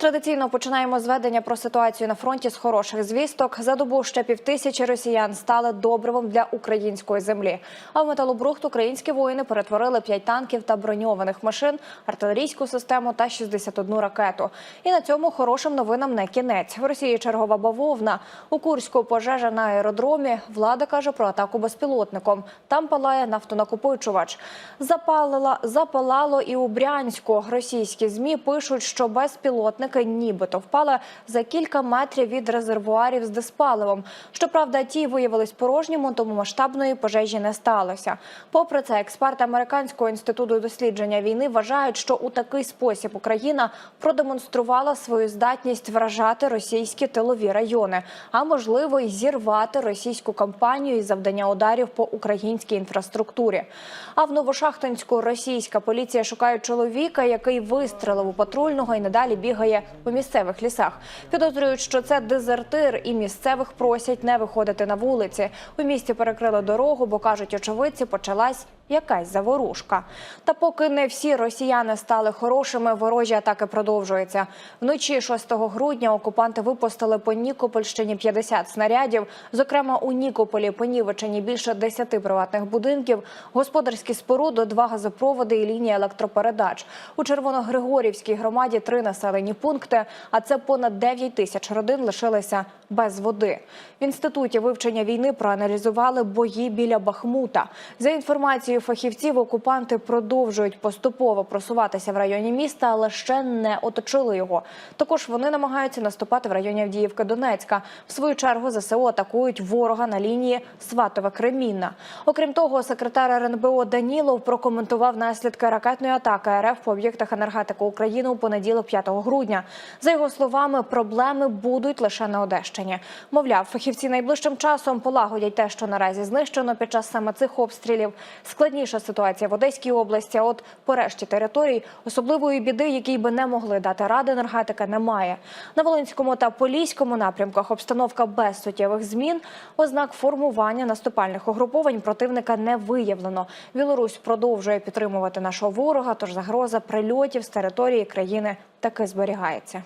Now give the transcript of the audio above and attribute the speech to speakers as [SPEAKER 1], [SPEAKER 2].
[SPEAKER 1] Традиційно починаємо з ведення про ситуацію на фронті з хороших звісток. За добу ще півтисячі росіян стали добривом для української землі. А в металобрухт українські воїни перетворили 5 танків та броньованих машин, артилерійську систему та 61 ракету. І на цьому хорошим новинам не кінець. В Росії чергова бавовна. У Курську пожежа на аеродромі. Влада каже про атаку безпілотником. Там палає нафтонакопичувач. Запалила запалало і у Брянську. Російські змі пишуть, що безпілотники нібито впали за кілька метрів від резервуарів з диспаливом. Щоправда, ті виявились порожніми, тому масштабної пожежі не сталося. Попри це, експерти американського інституту дослідження війни вважають, що у такий спосіб Україна продемонструвала свою здатність вражати російські тилові райони, а можливо й зірвати російську кампанію із завдання ударів по українській інфраструктурі. А в Новошахтинську російська поліція шукає чоловіка, який вистрелив у патрульного і надалі бігає у місцевих лісах. Підозрюють, що це дезертир, і місцевих просять не виходити на вулиці. У місті перекрили дорогу, бо кажуть, очевидці почалась якась заворушка. Та поки не всі росіяни стали хорошими, ворожі атаки продовжуються. Вночі 6 грудня окупанти випустили по Нікопольщині 50 снарядів. Зокрема, у Нікополі понівечені більше 10 приватних будинків, господарські споруди, два газопроводи і лінія електропередач. У Червоногригорівській громаді три населені пункти, а це понад 9 тисяч родин лишилися без води. В інституті вивчення війни проаналізували бої біля Бахмута. За інформацією фахівців, окупанти продовжують поступово просуватися в районі міста, але ще не оточили його. Також вони намагаються наступати в районі Авдіївки Донецька. В свою чергу ЗСУ атакують ворога на лінії Сватове-Кремінна. Окрім того, секретар РНБО Данілов прокоментував наслідки ракетної атаки РФ по об'єктах енергетики України у понеділок 5 грудня. За його словами, проблеми будуть лише на Одещині. Мовляв, фахівці найближчим часом полагодять те, що наразі знищено під час саме цих обстрілів. Складніша ситуація в Одеській області. а От по решті територій особливої біди, якій би не могли дати ради енергетика, немає. На Волинському та Поліському напрямках обстановка без суттєвих змін. Ознак формування наступальних угруповань противника не виявлено. Білорусь продовжує підтримувати нашого ворога, тож загроза прильотів з території країни таки зберігається.